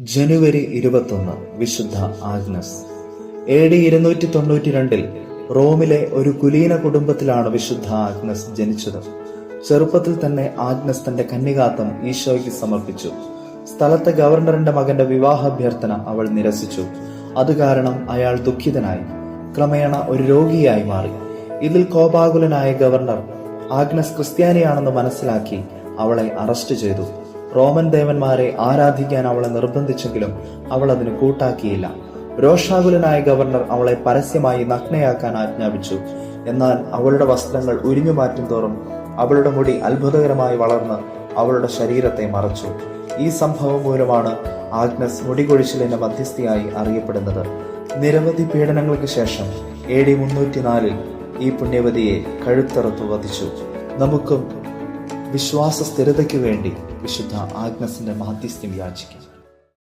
ജനുവരി ഇരുപത്തൊന്ന് വിശുദ്ധ Agnes. A D ഇരുന്നൂറ്റി തൊണ്ണൂറ്റി രണ്ടിൽ റോമിലെ ഒരു കുലീന കുടുംബത്തിലാണ് വിശുദ്ധ ആഗ്നസ് ജനിച്ചത്. ചെറുപ്പത്തിൽ തന്നെ ആഗ്നസ് തന്റെ കന്യകാത്വം ഈശോയ്ക്ക് സമർപ്പിച്ചു. സ്ഥലത്തെ ഗവർണറിന്റെ മകന്റെ വിവാഹാഭ്യർത്ഥന അവൾ നിരസിച്ചു. അത് കാരണം അയാൾ ദുഃഖിതനായി ക്രമേണ ഒരു രോഗിയായി മാറി. ഇതിൽ കോപാകുലനായ ഗവർണർ ആഗ്നസ് ക്രിസ്ത്യാനിയാണെന്ന് മനസ്സിലാക്കി അവളെ അറസ്റ്റ് ചെയ്തു. റോമൻ ദേവന്മാരെ ആരാധിക്കാൻ അവളെ നിർബന്ധിച്ചെങ്കിലും അവൾ അതിന് കൂട്ടാക്കിയില്ല. രോഷാകുലനായ ഗവർണർ അവളെ പരസ്യമായി നഗ്നയാക്കാൻ ആജ്ഞാപിച്ചു. എന്നാൽ അവളുടെ വസ്ത്രങ്ങൾ ഉരിഞ്ഞു മാറ്റും തോറും അവളുടെ മുടി അത്ഭുതകരമായി വളർന്ന് അവളുടെ ശരീരത്തെ മറച്ചു. ഈ സംഭവം മൂലമാണ് ആഗ്നസ് മുടികൊഴിച്ചിലിന്റെ മധ്യസ്ഥയായി അറിയപ്പെടുന്നത്. നിരവധി പീഡനങ്ങൾക്ക് ശേഷം എ ഡി മുന്നൂറ്റിനാലിൽ ഈ പുണ്യവതിയെ കഴുത്തറുത്തു വധിച്ചു. നമുക്കും വിശ്വാസ സ്ഥിരതയ്ക്ക് വേണ്ടി വിശുദ്ധ ആഗ്നസിന്റെ മാധ്യസ്ഥ്യം യാചിക്കാം